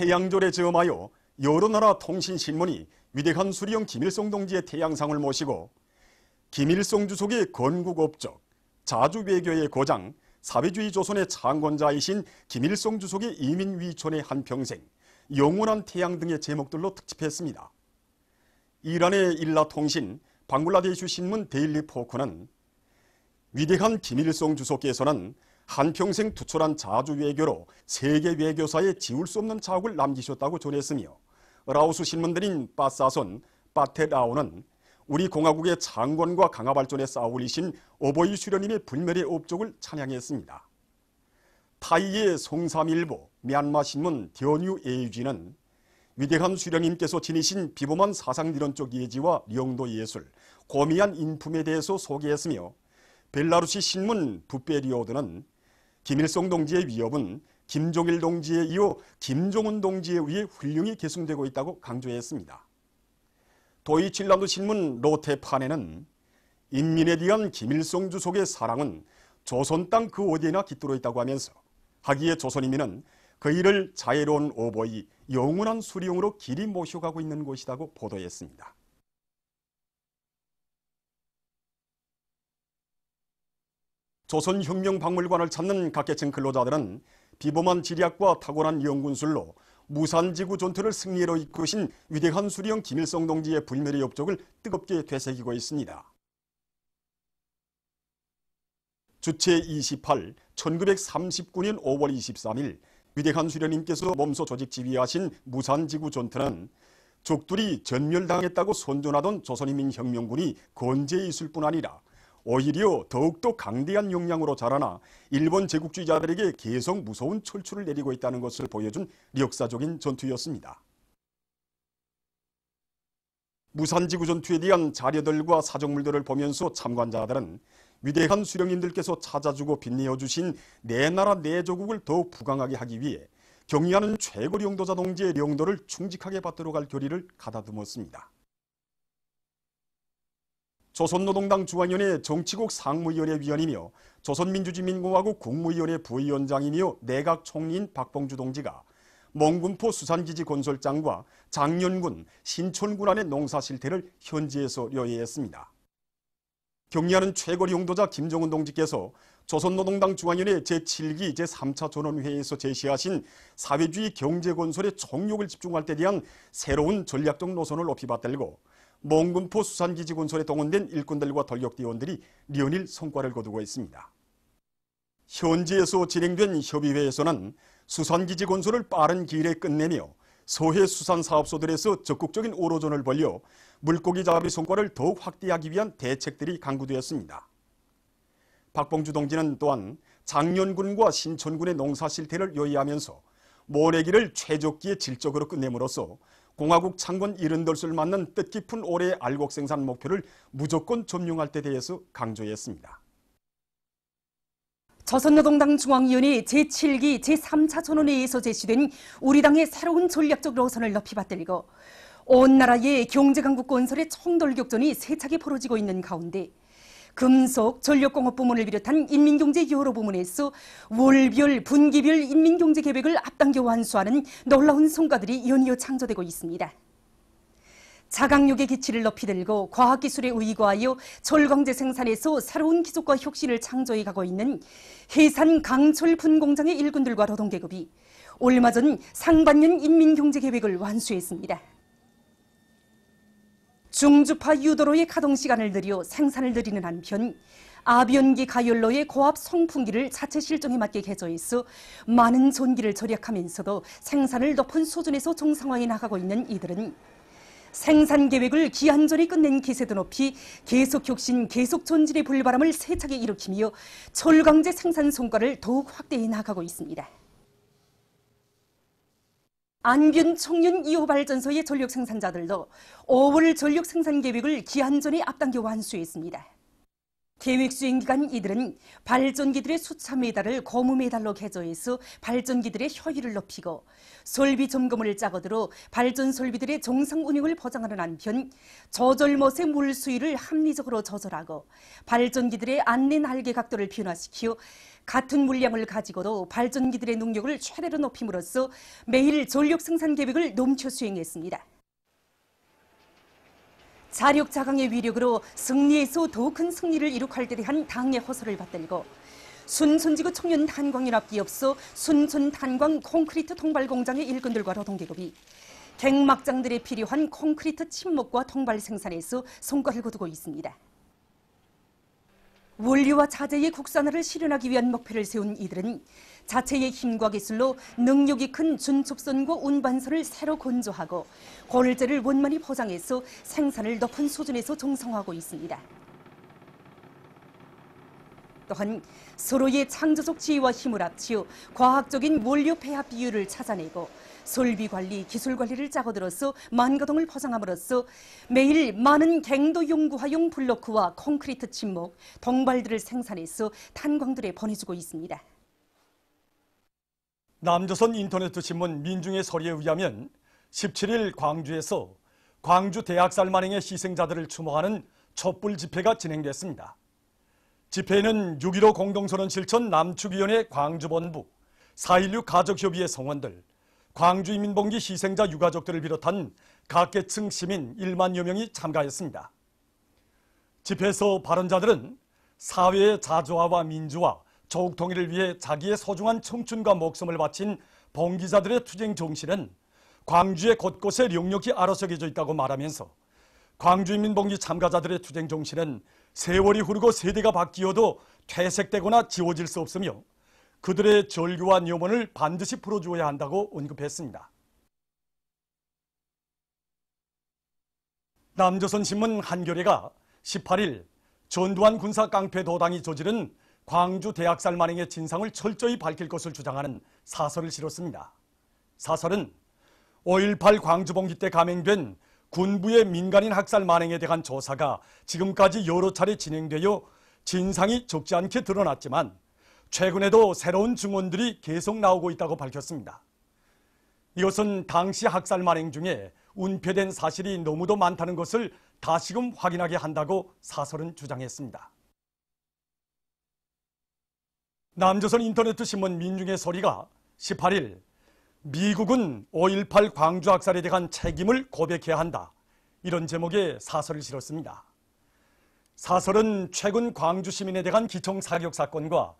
태양절에 저음하여 여러 나라 통신신문이 위대한 수령 김일성 동지의 태양상을 모시고 김일성 주석의 건국업적, 자주외교의 고장, 사회주의 조선의 창건자이신 김일성 주석의 이민위촌의 한평생, 영원한 태양 등의 제목들로 특집했습니다. 이란의 일라통신, 방글라데슈 신문 데일리 포크는 위대한 김일성 주석께서는 한평생 투철한 자주 외교로 세계 외교사에 지울 수 없는 자국을 남기셨다고 전했으며 라오스 신문들인 빠사손, 빠테라오는 우리 공화국의 창건과 강화 발전에 쌓아올리신 오보이 수련님의 불멸의 업적을 찬양했습니다. 타이의 송삼일보, 미얀마 신문 더뉴 에이지는 위대한 수령님께서 지니신 비범한 사상리론적 예지와 영도 예술, 고미한 인품에 대해서 소개했으며 벨라루시 신문 부페리오드는 김일성 동지의 위협은 김종일 동지에 이어 김종은 동지에 의해 훌륭히 계승되고 있다고 강조했습니다. 도이칠란드 신문 로테판에는 인민에 대한 김일성 주석의 사랑은 조선 땅 그 어디에나 깃들어 있다고 하면서 하기에 조선인민은 그 일을 자애로운 오보이 영원한 수령으로 길이 모셔가고 있는 곳이라고 보도했습니다. 조선혁명박물관을 찾는 각계층 근로자들은 비범한 지리학과 탁월한 연군술로 무산지구 전투를 승리로 이끄신 위대한 수령 김일성 동지의 불멸의 업적을 뜨겁게 되새기고 있습니다. 주체 28, 1939년 5월 23일 위대한 수령님께서 몸소 조직 지휘하신 무산지구 전투는 적들이 전멸당했다고 선전하던 조선인민혁명군이 건재해 있을 뿐 아니라 오히려 더욱더 강대한 역량으로 자라나 일본 제국주의자들에게 계속 무서운 철출을 내리고 있다는 것을 보여준 역사적인 전투였습니다. 무산지구 전투에 대한 자료들과 사정물들을 보면서 참관자들은 위대한 수령님들께서 찾아주고 빛내어 주신 내 나라 내 조국을 더욱 부강하게 하기 위해 경의하는 최고 영도자 동지의 영도를 충직하게 받들어 갈 결의를 가다듬었습니다. 조선노동당 중앙위원회 정치국 상무위원회 위원이며 조선민주주의민공화국 국무위원회 부위원장이며 내각 총리인 박봉주 동지가 몽군포 수산기지 건설장과 장년군, 신촌군 안의 농사 실태를 현지에서 료해했습니다. 격리하는 최고 용도자 김정은 동지께서 조선노동당 중앙위원회 제7기 제3차 전원회의에서 제시하신 사회주의 경제건설의 총력을 집중할 때 대한 새로운 전략적 노선을 높이 받들고 몽군포 수산기지 건설에 동원된 일꾼들과 돌격대원들이 리언일 성과를 거두고 있습니다. 현지에서 진행된 협의회에서는 수산기지 건설을 빠른 기일에 끝내며 서해 수산사업소들에서 적극적인 오로전을 벌려 물고기 잡의 성과를 더욱 확대하기 위한 대책들이 강구되었습니다. 박봉주 동지는 또한 장년군과 신천군의 농사 실태를 요의하면서 모내기를 최적기에 질적으로 끝냄으로써 공화국 창건 이른돌을 맞는 뜻깊은 올해의 알곡 생산 목표를 무조건 점령할 때 대해서 강조했습니다. 조선노동당 중앙위원회 제7기 제3차 전원회의에서 제시된 우리 당의 새로운 전략적 노선을 높이 받들고 온 나라의 경제강국 건설의 총돌격전이 세차게 벌어지고 있는 가운데 금속, 전력공업 부문을 비롯한 인민경제 여러 부문에서 월별, 분기별 인민경제 계획을 앞당겨 완수하는 놀라운 성과들이 연이어 창조되고 있습니다. 자강력의 기치를 높이 들고 과학기술에 의거하여 철광제 생산에서 새로운 기술과 혁신을 창조해 가고 있는 해산 강철 분공장의 일꾼들과 노동계급이 얼마 전 상반년 인민경제계획을 완수했습니다. 중주파 유도로의 가동 시간을 늘려 생산을 늘리는 한편 아변기 가열로의 고압 송풍기를 자체 실종에 맞게 개조해서 많은 전기를 절약하면서도 생산을 높은 수준에서 정상화해 나가고 있는 이들은 생산 계획을 기한전에 끝낸 기세도 높이 계속 혁신, 계속 전진의 불바람을 세차게 일으키며 철강제 생산 성과를 더욱 확대해 나가고 있습니다. 안균 청년 2호 발전소의 전력 생산자들도 5월 전력 생산 계획을 기한 전에 앞당겨 완수했습니다. 계획 수행 기간 이들은 발전기들의 수차 메달을 거무 메달로 개조해서 발전기들의 효율을 높이고 설비 점검을 짜거들어 발전 설비들의 정상 운영을 보장하는 한편 저절못의 물 수위를 합리적으로 조절하고 발전기들의 안내 날개 각도를 변화시켜 같은 물량을 가지고도 발전기들의 능력을 최대로 높임으로써 매일 전력 생산 계획을 넘쳐 수행했습니다. 자력 자강의 위력으로 승리에서 더 큰 승리를 이룩할 때 대한 당의 호소를 받들고 순천지구 청년 탄광연합 기업소 순천 탄광 콘크리트 통발 공장의 일꾼들과 노동계급이 갱막장들에 필요한 콘크리트 침목과 통발 생산에서 성과를 거두고 있습니다. 원료와 자재의 국산화를 실현하기 위한 목표를 세운 이들은 자체의 힘과 기술로 능력이 큰 준축선과 운반선을 새로 건조하고 골재를 원만히 포장해서 생산을 높은 수준에서 정상화하고 있습니다. 또한 서로의 창조적 지혜와 힘을 합치어 과학적인 원료 배합 비율을 찾아내고 솔비 관리, 기술 관리를 짜고들어서 만가동을 포장함으로써 매일 많은 갱도 용구화용 블로크와 콘크리트 침목, 동발들을 생산해서 탄광들에 보내주고 있습니다. 남조선 인터넷 신문 민중의 서리에 의하면 17일 광주에서 광주 대학살 만행의 희생자들을 추모하는 촛불 집회가 진행됐습니다. 집회는 6.15 공동선언 실천 남축위원회 광주본부, 4.16 가족협의회 성원들, 광주 인민봉기 희생자 유가족들을 비롯한 각계층 시민 1만여 명이 참가했습니다. 집회에서 발언자들은 사회의 자조화와 민주화, 조국 통일을 위해 자기의 소중한 청춘과 목숨을 바친 봉기자들의 투쟁 정신은 광주의 곳곳에 령력히 알아서겨져 있다고 말하면서 광주인민봉기 참가자들의 투쟁 정신은 세월이 흐르고 세대가 바뀌어도 퇴색되거나 지워질 수 없으며 그들의 절규와 념원을 반드시 풀어주어야 한다고 언급했습니다. 남조선신문 한겨레가 18일 전두환 군사 깡패 도당이 저지른 광주 대학살 만행의 진상을 철저히 밝힐 것을 주장하는 사설을 실었습니다. 사설은 5.18 광주봉기 때 감행된 군부의 민간인 학살 만행에 대한 조사가 지금까지 여러 차례 진행되어 진상이 적지 않게 드러났지만 최근에도 새로운 증언들이 계속 나오고 있다고 밝혔습니다. 이것은 당시 학살 만행 중에 은폐된 사실이 너무도 많다는 것을 다시금 확인하게 한다고 사설은 주장했습니다. 남조선 인터넷 신문 민중의 소리가 18일 미국은 5.18 광주 학살에 대한 책임을 고백해야 한다. 이런 제목의 사설을 실었습니다. 사설은 최근 광주 시민에 대한 기총 사격 사건과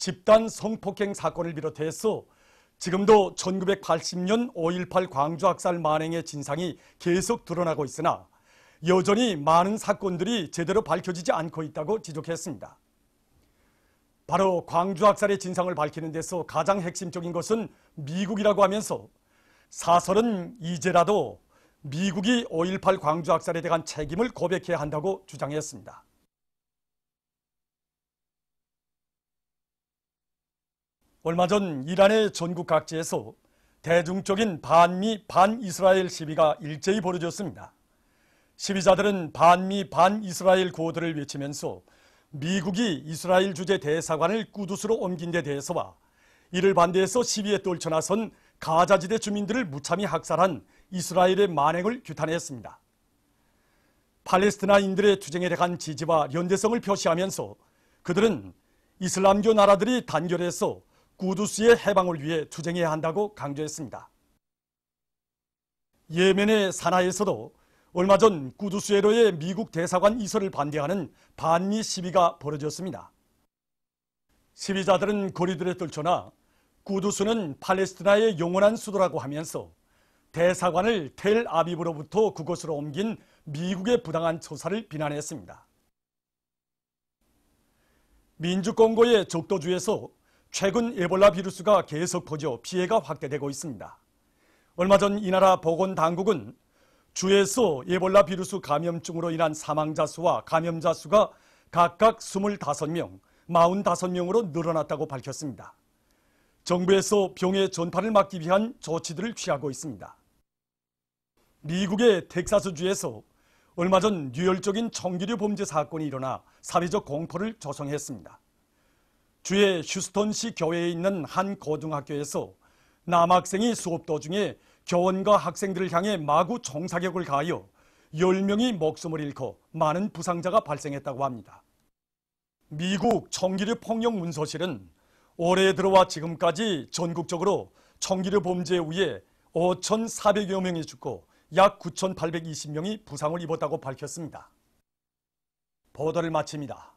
집단 성폭행 사건을 비롯해서 지금도 1980년 5.18 광주 학살 만행의 진상이 계속 드러나고 있으나 여전히 많은 사건들이 제대로 밝혀지지 않고 있다고 지적했습니다. 바로 광주 학살의 진상을 밝히는 데서 가장 핵심적인 것은 미국이라고 하면서 사설은 이제라도 미국이 5.18 광주 학살에 대한 책임을 고백해야 한다고 주장했습니다. 얼마 전 이란의 전국 각지에서 대중적인 반미 반이스라엘 시위가 일제히 벌어졌습니다. 시위자들은 반미 반이스라엘 구호들을 외치면서 미국이 이스라엘 주재 대사관을 꾸두스로 옮긴 데 대해서와 이를 반대해서 시위에 떨쳐나선 가자지대 주민들을 무참히 학살한 이스라엘의 만행을 규탄했습니다. 팔레스티나인들의 투쟁에 대한 지지와 연대성을 표시하면서 그들은 이슬람교 나라들이 단결해서 구두스의 해방을 위해 투쟁해야 한다고 강조했습니다. 예멘의 사나에서도 얼마 전 구두스에로의 미국 대사관 이설을 반대하는 반미 시위가 벌어졌습니다. 시위자들은 거리들에 떨쳐나 구두스는 팔레스티나의 영원한 수도라고 하면서 대사관을 텔 아비브로부터 그곳으로 옮긴 미국의 부당한 처사를 비난했습니다. 민주공고의 적도주에서 최근 에볼라 비루스가 계속 퍼져 피해가 확대되고 있습니다. 얼마 전 이 나라 보건당국은 주에서 에볼라 비루스 감염증으로 인한 사망자 수와 감염자 수가 각각 25명, 45명으로 늘어났다고 밝혔습니다. 정부에서 병의 전파를 막기 위한 조치들을 취하고 있습니다. 미국의 텍사스주에서 얼마 전 유혈적인 청기류 범죄 사건이 일어나 사회적 공포를 조성했습니다. 주의 휴스턴시 교회에 있는 한 고등학교에서 남학생이 수업 도중에 교원과 학생들을 향해 마구 총사격을 가하여 10명이 목숨을 잃고 많은 부상자가 발생했다고 합니다. 미국 청기류 폭력 문서실은 올해 들어와 지금까지 전국적으로 청기류 범죄에 의해 5,400여 명이 죽고 약 9,820명이 부상을 입었다고 밝혔습니다. 보도를 마칩니다.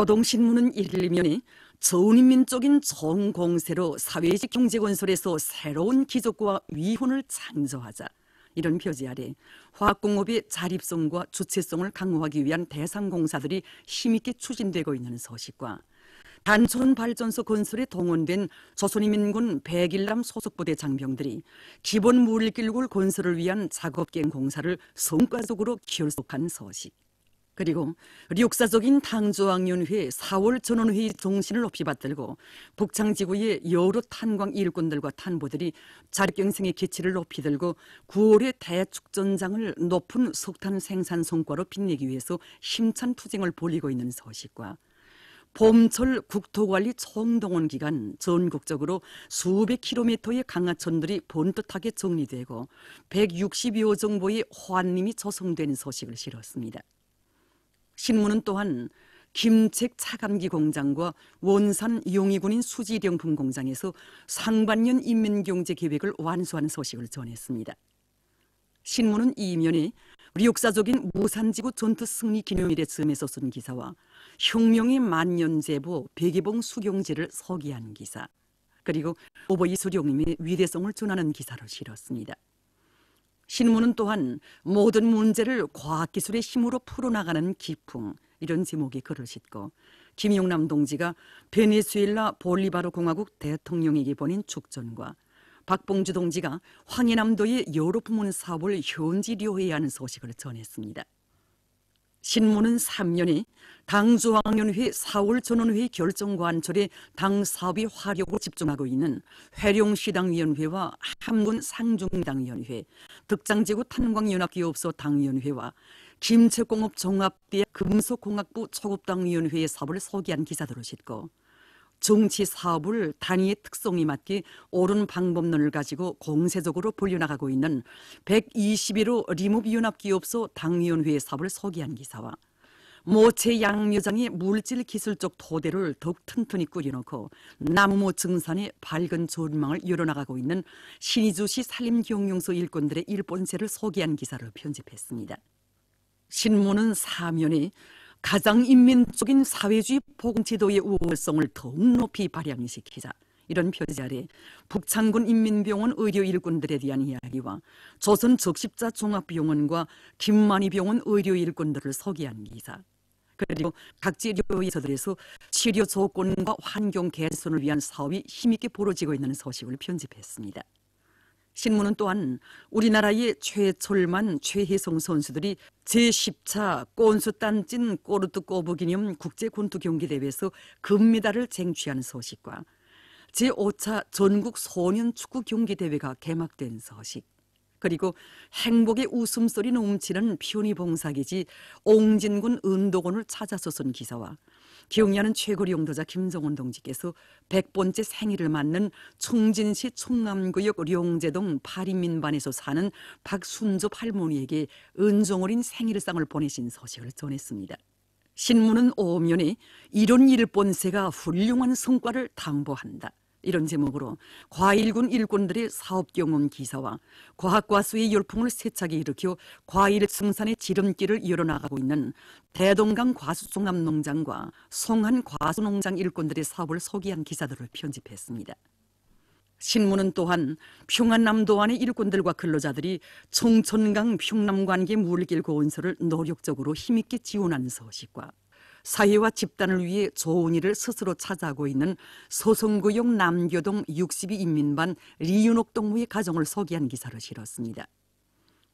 노동신문은 일면에 저운인민적인 정공세로 사회적 경제 건설에서 새로운 기적과 위훈을 창조하자. 이런 표지 아래 화학공업의 자립성과 주체성을 강화하기 위한 대상공사들이 힘있게 추진되고 있는 소식과 단촌 발전소 건설에 동원된 조선인민군 백일남 소속부대 장병들이 기본 물길골 건설을 위한 작업갱 공사를 성과적으로 결속한 소식 그리고 역사적인 당조학년회 4월 전원회의 정신을 높이 받들고 북창지구의 여러 탄광 일꾼들과 탄보들이 자립경생의 기치를 높이 들고 9월의 대축전장을 높은 석탄 생산 성과로 빛내기 위해서 힘찬 투쟁을 벌이고 있는 소식과 봄철 국토관리 총동원 기간 전국적으로 수백 킬로미터의 강하천들이 본뜻하게 정리되고 160여 정도의 호환림이 조성되는 소식을 실었습니다. 신문은 또한 김책 차감기 공장과 원산 용의군인 수지령품 공장에서 상반년 인민경제 계획을 완수하는 소식을 전했습니다. 신문은 이면에 우리 역사적인 무산지구 전투 승리 기념일에 즈음에서 쓴 기사와 혁명의 만년제보 백이봉 수경제를 서기한 기사 그리고 오버이 수령님의 위대성을 전하는 기사를 실었습니다. 신문은 또한 모든 문제를 과학기술의 힘으로 풀어나가는 기풍 이런 제목의 글을 싣고 김용남 동지가 베네수엘라 볼리바르 공화국 대통령에게 보낸 축전과 박봉주 동지가 황해남도의 여러 부문 사업을 현지료해야 하는 소식을 전했습니다. 신문은 3년에 당조학년회 4월 전원회의 결정과 안철에 당 사업의 화력을 집중하고 있는 회룡시당위원회와 함군 상중당위원회, 득장지구 탄광연합기업소 당위원회와 김책공업 종합대 금속공학부 초급당위원회의 사업을 소개한 기사들을 싣고 정치 사업을 단위의 특성에 맞게 옳은 방법론을 가지고 공세적으로 벌려나가고 있는 121호 리모비연합기업소 당위원회의 사업을 소개한 기사와 모체 양묘장의 물질 기술적 토대를 더욱 튼튼히 꾸려놓고 나무모 증산의 밝은 전망을 열어나가고 있는 신의주시 산림경영소 일꾼들의 일본세를 소개한 기사를 편집했습니다. 신문은 사면에 가장 인민적인 사회주의 복음제도의 우월성을 더욱 높이 발양시키자 이런 표지 아래 북창군 인민병원 의료 일꾼들에 대한 이야기와 조선 적십자 종합병원과 김만희 병원 의료 일꾼들을 소개한 기사 그리고 각 치료의사들에서 치료 조건과 환경 개선을 위한 사업이 힘있게 벌어지고 있는 소식을 편집했습니다. 신문은 또한 우리나라의 최철만, 최혜성 선수들이 제10차 꼰수단진 꼬르트 꼬부 기념 국제 권투 경기 대회에서 금메달을 쟁취한 소식과 제5차 전국 소년 축구 경기 대회가 개막된 소식. 그리고 행복의 웃음소리 넘치는 피오니 봉사기지 옹진군 은도군을 찾아서 쓴 기사와 기억나는 최고리 용도자 김정원 동지께서 100번째 생일을 맞는 충진시 충남구역 룡제동 파리민반에서 사는 박순접 할머니에게 은종어린 생일상을 보내신 소식을 전했습니다. 신문은 오면에 이런 일본세가 훌륭한 성과를 담보한다. 이런 제목으로 과일군 일꾼들의 사업 경험 기사와 과학과 수의 열풍을 세차게 일으켜 과일 생산의 지름길을 열어나가고 있는 대동강 과수종합농장과 송한 과수농장 일꾼들의 사업을 소개한 기사들을 편집했습니다. 신문은 또한 평안남도 안의 일꾼들과 근로자들이 청천강 평남관계 물길 고온설을 노력적으로 힘있게 지원하는 소식과 사회와 집단을 위해 좋은 일을 스스로 찾아하고 있는 소송구역 남교동 62인민반 리윤옥 동무의 가정을 소개한 기사를 실었습니다.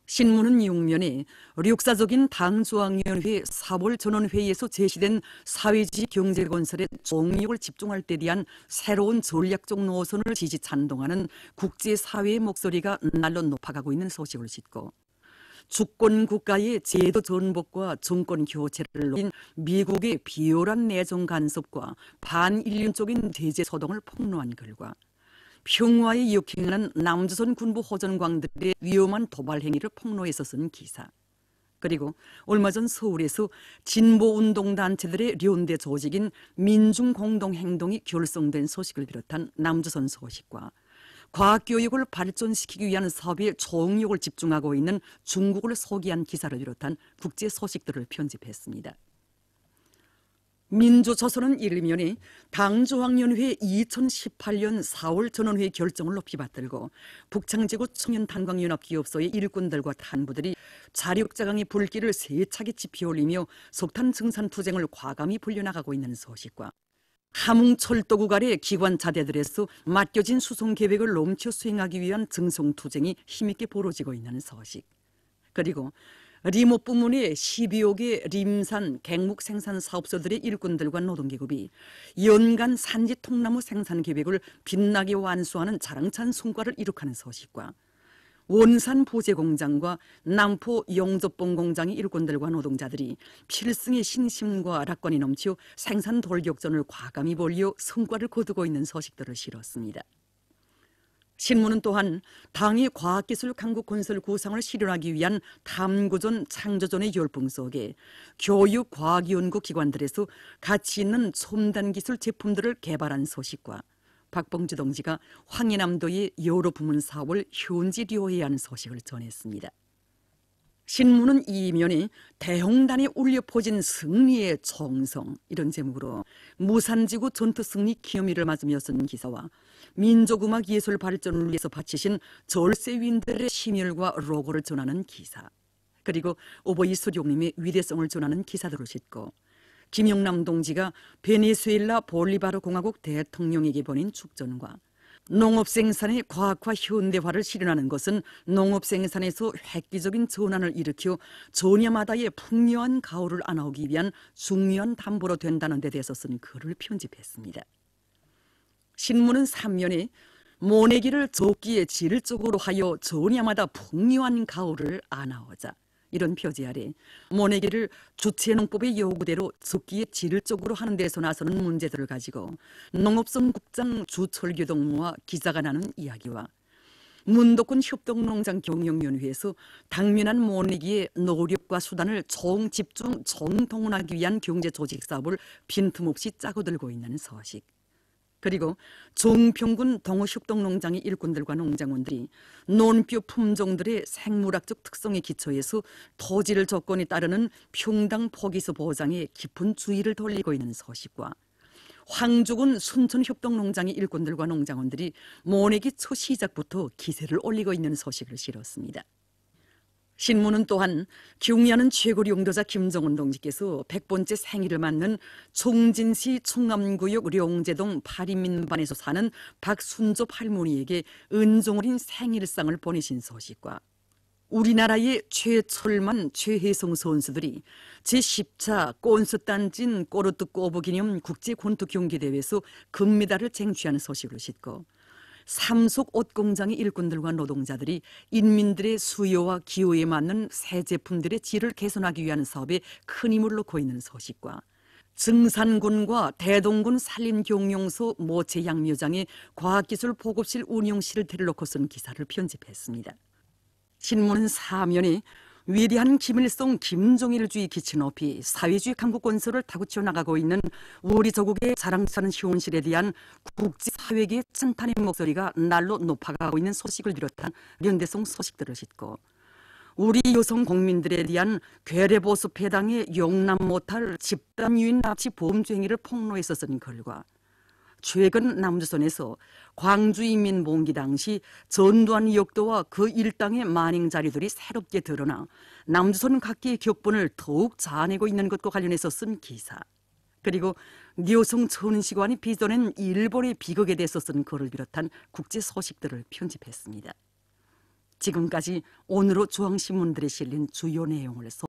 신문은 6면에 역사적인 당조항위원회 4월 전원회의에서 제시된 사회주의 경제건설에 종력을 집중할 때 대한 새로운 전략적 노선을 지지 찬동하는 국제사회의 목소리가 날로 높아가고 있는 소식을 싣고 주권 국가의 제도 전복과 정권 교체를 노린 미국의 비열한 내정 간섭과 반인륜적인 대제 소동을 폭로한 결과 평화에 역행하는 남조선 군부 호전광들의 위험한 도발 행위를 폭로해서 쓴 기사. 그리고 얼마 전 서울에서 진보운동 단체들의 련대 조직인 민중공동행동이 결성된 소식을 비롯한 남조선 소식과 과학교육을 발전시키기 위한 사업에 총력을 집중하고 있는 중국을 소개한 기사를 비롯한 국제 소식들을 편집했습니다. 민주조선은 일면에 당조학년회 2018년 4월 전원회 결정을 높이 받들고 북창제구 청년탄광연합기업소의 일꾼들과 탄부들이 자력자강의 불길을 세차게 지피올리며 석탄 증산 투쟁을 과감히 불려나가고 있는 소식과 함흥철도구 아래 기관 자대들에서 맡겨진 수송 계획을 넘쳐 수행하기 위한 증송 투쟁이 힘있게 벌어지고 있는 소식. 그리고 리모 부문의 12여 개 림산 갱목 생산 사업소들의 일꾼들과 노동계급이 연간 산지 통나무 생산 계획을 빛나게 완수하는 자랑찬 성과를 이룩하는 소식과 원산 보제 공장과 남포 영접봉 공장의 일꾼들과 노동자들이 필승의 신심과 낙관이 넘쳐 생산 돌격전을 과감히 벌려 성과를 거두고 있는 소식들을 실었습니다. 신문은 또한 당의 과학기술 강국 건설 구상을 실현하기 위한 탐구전 창조전의 열풍 속에 교육 과학연구 기관들에서 가치 있는 첨단 기술 제품들을 개발한 소식과 박봉주 동지가 황해남도의 여러 부문 사업을 현지 료해하는 소식을 전했습니다. 신문은 이면에 대홍단에 울려 퍼진 승리의 정성 이런 제목으로 무산지구 전투 승리 기념일을 맞으며 쓴 기사와 민족음악 예술 발전을 위해서 바치신 절세윈들의 심혈과 로고를 전하는 기사 그리고 오보이 수룡님의 위대성을 전하는 기사들을 싣고 김영남 동지가 베네수엘라 볼리바르 공화국 대통령에게 보낸 축전과 농업 생산의 과학화 현대화를 실현하는 것은 농업 생산에서 획기적인 전환을 일으켜 전야마다의 풍요한 가오를 안아오기 위한 중요한 담보로 된다는 데 대해서 쓴 글을 편집했습니다. 신문은 3면에 모내기를 적기에 질적으로 하여 전야마다 풍요한 가오를 안아오자 이런 표지 아래 모내기를 주체 농법의 요구대로 적기에 질적으로 하는 데서 나서는 문제들을 가지고 농업성 국장 주철교동무와 기자가 나눈 이야기와 문덕군 협동농장 경영연회에서 당면한 모내기의 노력과 수단을 총집중 총동원하기 위한 경제 조직 사업을 빈틈없이 짜고 들고 있는 소식 그리고 종평군 동호식동농장의 일꾼들과 농장원들이 논뼈 품종들의 생물학적 특성에 기초해서 토지를 조건에 따르는 평당 포기수 보장에 깊은 주의를 돌리고 있는 소식과 황주군 순천협동농장의 일꾼들과 농장원들이 모내기 초 시작부터 기세를 올리고 있는 소식을 실었습니다. 신문은 또한 경의하는 최고 용도자 김정은 동지께서 100번째 생일을 맞는 총진시 충암구역 룡제동 파리민반에서 사는 박순접 할머니에게 은종어린 생일상을 보내신 소식과 우리나라의 최철만, 최혜성 선수들이 제10차 꼰스단진 꼬르트 꼬부 기념 국제 권투 경기 대회에서 금메달을 쟁취하는 소식을 싣고 삼속 옷 공장의 일꾼들과 노동자들이 인민들의 수요와 기호에 맞는 새 제품들의 질을 개선하기 위한 사업에 큰 힘을 놓고 있는 소식과 증산군과 대동군 산림경영소 모체 양묘장의 과학기술 보급실 운영 실태를 놓고 쓴 기사를 편집했습니다. 신문은 사면에 위대한 김일성 김정일주의 기치 높이 사회주의 강국 건설을 다구쳐 나가고 있는 우리 조국의 자랑스러운 현실에 대한 국제사회계의 찬탄의 목소리가 날로 높아가고 있는 소식을 비롯한 연대성 소식들을 싣고. 우리 여성 국민들에 대한 괴뢰보수 패당의 용납 못할 집단 유인 납치 보험주 행위를 쓴 글과 최근 남조선에서 광주인민봉기 당시 전두환 역도와 그 일당의 만행 자료들이 새롭게 드러나 남조선 각계의 격분을 더욱 자아내고 있는 것과 관련해서 쓴 기사 그리고 뇨성 천은시관이 빚어낸 일본의 비극에 대해서 쓴 글을 비롯한 국제 소식들을 편집했습니다. 지금까지 오늘로 중앙신문들에 실린 주요 내용을 소